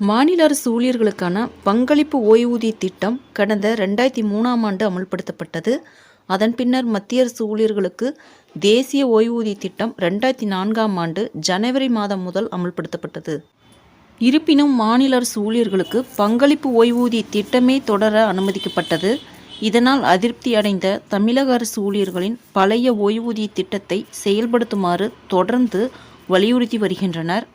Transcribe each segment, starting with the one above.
மாநில அரசு ஊழியர்களுக்கான பங்களிப்பு ஓய்வூதிய திட்டம் கடந்த ரெண்டாயிரத்தி மூணாம் ஆண்டு அமல்படுத்தப்பட்டது. அதன் பின்னர் மத்திய அரசு ஊழியர்களுக்கு தேசிய ஓய்வூதிய திட்டம் ரெண்டாயிரத்தி நான்காம் ஆண்டு ஜனவரி மாதம் முதல் அமல்படுத்தப்பட்டது. இருப்பினும் மாநில அரசு ஊழியர்களுக்கு பங்களிப்பு ஓய்வூதிய திட்டமே தொடர அனுமதிக்கப்பட்டது. இதனால் அதிருப்தி அடைந்த தமிழக அரசு ஊழியர்களின் பழைய ஓய்வூதிய திட்டத்தை செயல்படுத்துமாறு தொடர்ந்து வலியுறுத்தி வருகின்றனர்.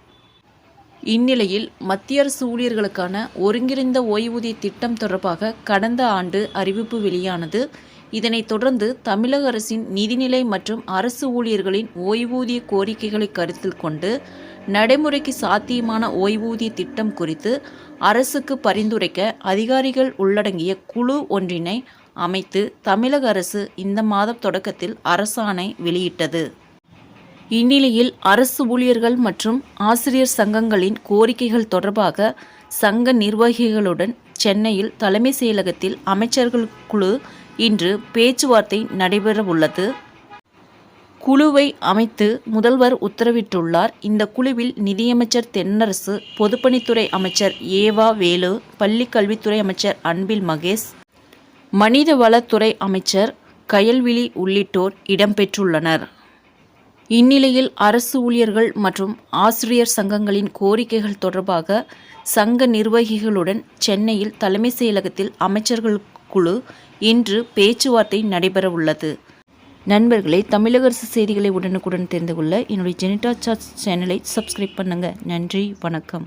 இந்நிலையில் மத்திய அரசு ஊழியர்களுக்கான ஒருங்கிணைந்த ஓய்வூதிய திட்டம் தொடர்பாக கடந்த ஆண்டு அறிவிப்பு வெளியானது. இதனைத் தொடர்ந்து தமிழக அரசின் நிதிநிலை மற்றும் அரசு ஊழியர்களின் ஓய்வூதிய கோரிக்கைகளை கருத்தில் கொண்டு நடைமுறைக்கு சாத்தியமான ஓய்வூதிய திட்டம் குறித்து அரசுக்கு பரிந்துரைக்க அதிகாரிகள் உள்ளடங்கிய குழு ஒன்றினை அமைத்து தமிழக அரசு இந்த மாதம் தொடக்கத்தில் அரசாணை வெளியிட்டது. இந்நிலையில் அரசு ஊழியர்கள் மற்றும் ஆசிரியர் சங்கங்களின் கோரிக்கைகள் தொடர்பாக சங்க நிர்வாகிகளுடன் சென்னையில் தலைமை செயலகத்தில் அமைச்சர்கள் குழு இன்று பேச்சுவார்த்தை நடைபெறவுள்ளது. குழுவை அமைத்து முதல்வர் உத்தரவிட்டுள்ளார். இந்த குழுவில் நிதியமைச்சர் தென்னரசு பொதுப்பணித்துறை அமைச்சர் ஏவா வேலு பள்ளிக் கல்வித்துறை அமைச்சர் அன்பில் மகேஷ் மனிதவளத்துறை அமைச்சர் கயல்விழி உள்ளிட்டோர் இடம்பெற்றுள்ளனர். இந்நிலையில் அரசு ஊழியர்கள் மற்றும் ஆசிரியர் சங்கங்களின் கோரிக்கைகள் தொடர்பாக சங்க நிர்வாகிகளுடன் சென்னையில் தலைமை செயலகத்தில் அமைச்சர்கள் குழு இன்று பேச்சுவார்த்தை நடைபெறவுள்ளது. நண்பர்களே தமிழக அரசு செய்திகளை உடனுக்குடன் தெரிந்து கொள்ள என்னுடைய ஜெனிடா சார்ஜ் சேனலை சப்ஸ்கிரைப் பண்ணுங்கள் நன்றி வணக்கம்.